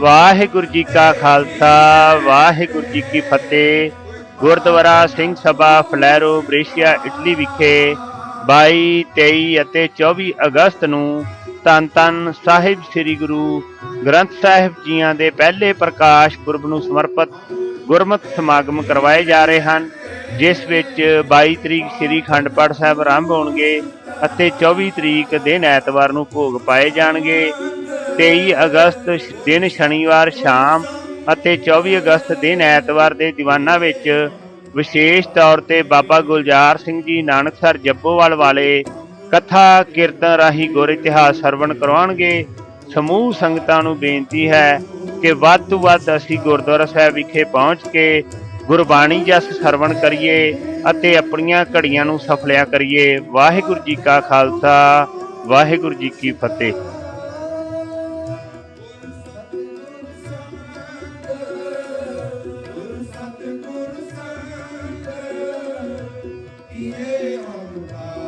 ਵਾਹਿਗੁਰੂ ਜੀ ਕਾ ਖਾਲਸਾ, ਵਾਹਿਗੁਰੂ ਜੀ ਕੀ ਫਤਿਹ। Gurdwara Singh Sabha Flero Brescia, Italy ਵਿਖੇ 22 23 ਅਤੇ 24 ਅਗਸਤ ਨੂੰ ਧੰਨ ਧੰਨ ਸਾਹਿਬ ਸ੍ਰੀ ਗੁਰੂ ਗ੍ਰੰਥ ਸਾਹਿਬ ਜੀਆਂ ਦੇ ਪਹਿਲੇ ਪ੍ਰਕਾਸ਼ ਪੁਰਬ ਨੂੰ ਸਮਰਪਿਤ ਗੁਰਮਤਿ ਸਮਾਗਮ ਕਰਵਾਏ ਜਾ ਰਹੇ ਹਨ, ਜਿਸ ਵਿੱਚ 22 ਤਰੀਕ ਸ੍ਰੀ ਖੰਡ ਪਾਠ ਸਾਹਿਬ ਆਰੰਭ ਹੋਣਗੇ ਅਤੇ 24 ਤਰੀਕ ਦਿਨ ਐਤਵਾਰ ਨੂੰ ਭੋਗ ਪਾਏ ਜਾਣਗੇ। 23 ਅਗਸਤ ਸ਼- ਦਿਨ ਸ਼ਨੀਵਾਰ ਸ਼ਾਮ ਅਤੇ 24 ਅਗਸਤ ਦਿਨ ਐਤਵਾਰ ਦੇ ਦੀਵਾਨਾਂ ਵਿੱਚ ਵਿਸ਼ੇਸ਼ ਤੌਰ ਤੇ ਬਾਬਾ ਗੁਲਜ਼ਾਰ ਸਿੰਘ ਜੀ ਨਾਨਕਸਰ ਜੱਬੋਵਾਲ ਵਾਲੇ ਕਥਾ ਕੀਰਤਨ ਰਾਹੀਂ ਗੁਰ ਇਤਿਹਾਸ ਸਰਵਣ ਕਰਵਾਉਣਗੇ। ਸਮੂਹ ਸੰਗਤਾਂ ਨੂੰ ਬੇਨਤੀ ਹੈ ਕਿ ਵੱਧ ਤੋਂ ਵੱਧ ਅਸੀਂ ਗੁਰਦੁਆਰਾ ਸਾਹਿਬ ਵਿਖੇ ਪਹੁੰਚ ਕੇ ਗੁਰਬਾਣੀ ਜਸ ਸਰਵਣ ਕਰੀਏ ਅਤੇ ਆਪਣੀਆਂ ਘੜੀਆਂ ਨੂੰ ਸਫਲਿਆ ਕਰੀਏ। ਵਾਹਿਗੁਰੂ ਜੀ ਕਾ ਖਾਲਸਾ, ਵਾਹਿਗੁਰੂ ਜੀ ਕੀ ਫਤਿਹ। yeah, on the power.